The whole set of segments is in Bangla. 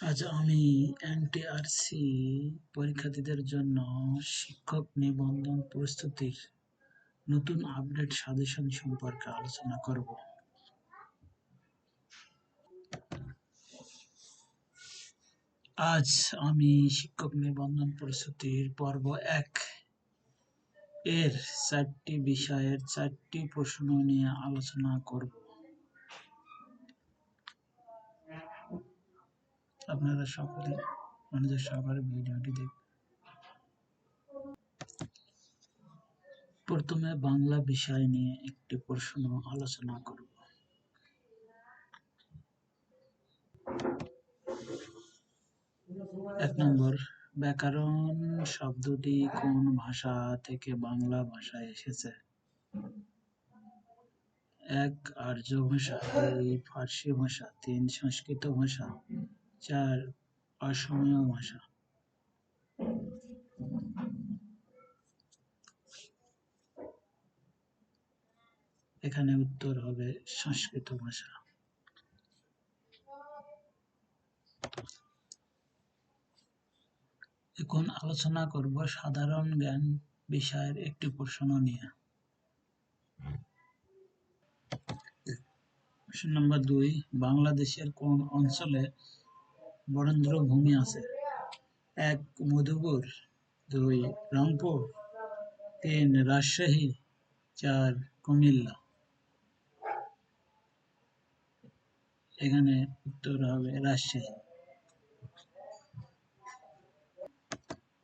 আজ আমি এনটিআরসি পরীক্ষার্থীদের জন্য শিক্ষক নিবন্ধন প্রস্তুতির নতুন আপডেট সাজেশন সম্পর্কে আলোচনা করব। আজ আমি শিক্ষক নিবন্ধন প্রস্তুতির পর্ব এক। এর চারটি বিষয়ের চারটি প্রশ্ন নিয়ে আলোচনা করব। আপনারা সকলে মনোযোগ সহকারে ভিডিওটি দেখবেন প্রথমে বাংলা বিষয় নিয়ে একটি প্রশ্ন আলোচনা করব। এক নম্বর, ব্যাকরণ শব্দটি কোন ভাষা থেকে বাংলা ভাষায় এসেছে? এক আর্য ভাষা, দুই ফার্সি ভাষা, তিন সংস্কৃত ভাষা চার অসমীয় ভাষা এখানে উত্তর হবে সংস্কৃত ভাষা এখন আলোচনা করব সাধারণ জ্ঞান বিষয়ের একটি প্রশ্ন নিয়ে। প্রশ্ন নম্বর দুই, বাংলাদেশের কোন অঞ্চলে বরেন্দ্র ভূমি আছে। এক মধুপুর, দুই রংপুর, তিন রাজশাহী, চার কুমিল্লা। এখানে উত্তর হবে রাজশাহী।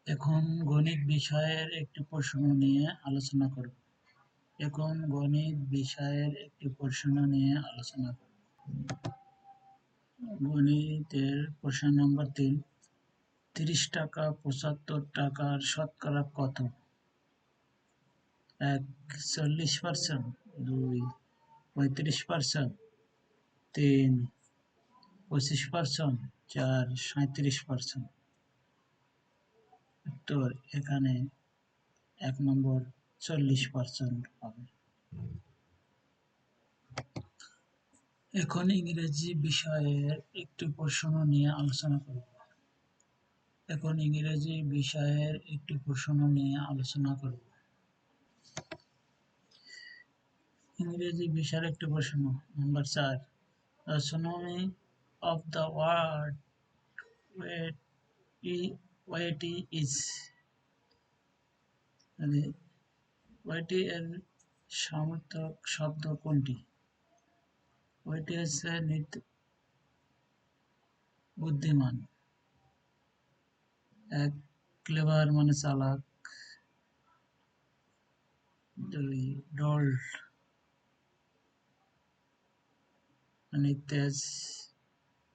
এখন গণিত বিষয়ের একটি প্রশ্ন নিয়ে আলোচনা করব। এখন গণিত বিষয়ের একটি প্রশ্ন নিয়ে আলোচনা করব। গণিতের প্রশ্ন নম্বর তিন, তিরিশ টাকা পঁচাত্তর টাকার শতকরা কত? এক, চল্লিশ পার্সেন্ট দুই, পঁয়ত্রিশ পার্সেন্ট তিন, পঁচিশ পার্সেন্ট চার সাঁত্রিশ পার্সেন্ট উত্তর এখানে এক নম্বর চল্লিশ পার্সেন্ট হবে। এখন ইংরেজি বিষয়ের একটি প্রশ্ন নিয়ে আলোচনা করব। এখন ইংরেজি বিষয়ের একটি প্রশ্ন নিয়ে আলোচনা করব। ইংরেজি বিষয়ের একটি প্রশ্ন, নাম্বার চার। অ্যাস্ট্রোনমি অফ দ্য ওয়ার্ল্ড ওয়েটি ইজ ওয়েটি এর সমর্থক শব্দ কোনটি? ওয়েটি হচ্ছে নিত্য বুদ্ধিমান এক ক্লেভার মানে চালাক দুই ডল্ট মানে তেজ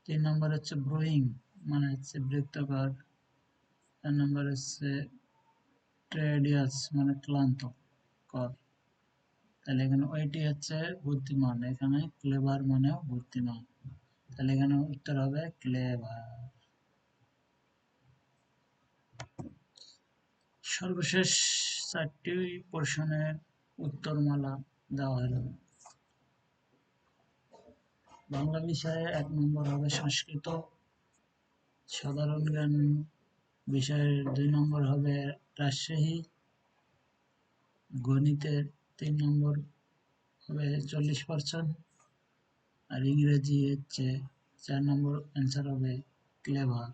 তিন নম্বর হচ্ছে ব্রোয়িং মানে হচ্ছে বৃত্তকার চার নম্বর হচ্ছে ট্রেডিয়াস মানে ক্লান্ত কর তাহলে এখানে ওইটি হচ্ছে বুদ্ধিমান, এখানে ক্লেভার মানেও বুদ্ধিমান। তাহলে এখানে উত্তর হবে ক্লেভার সর্বশেষ চারটি প্রশ্নের উত্তরমালা দেওয়া হলো। বাংলা বিষয়ে এক নম্বর হবে সংস্কৃত, সাধারণ জ্ঞান বিষয়ের দুই নম্বর হবে রাজশাহী, গণিতের তিন নম্বর হবে চল্লিশ পার্সেন্ট আর ইংরেজি হচ্ছে চার নম্বর অ্যান্সার হবে ক্লেভার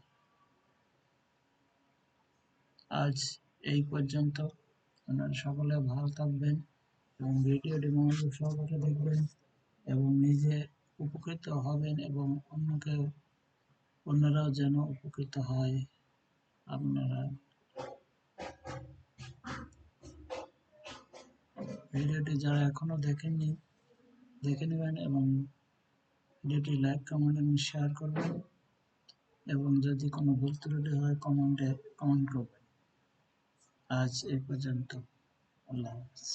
আজ এই পর্যন্ত। আপনারা সকলে ভালো থাকবেন এবং ভিডিওটি মনোযোগ সহকারে দেখবেন এবং নিজে উপকৃত হবেন এবং অন্যকে, অন্যরাও যেন উপকৃত হয়। আপনারা ভিডিওটি যারা এখনও দেখেননি, দেখে নেবেন এবং ভিডিওটি লাইক, কমেন্ট এবং শেয়ার করবেন এবং যদি কোনো ভুল ত্রুটি হয় কমেন্টে, কমেন্ট করবেন। আজ এ পর্যন্ত। আল্লাহ হাফিজ।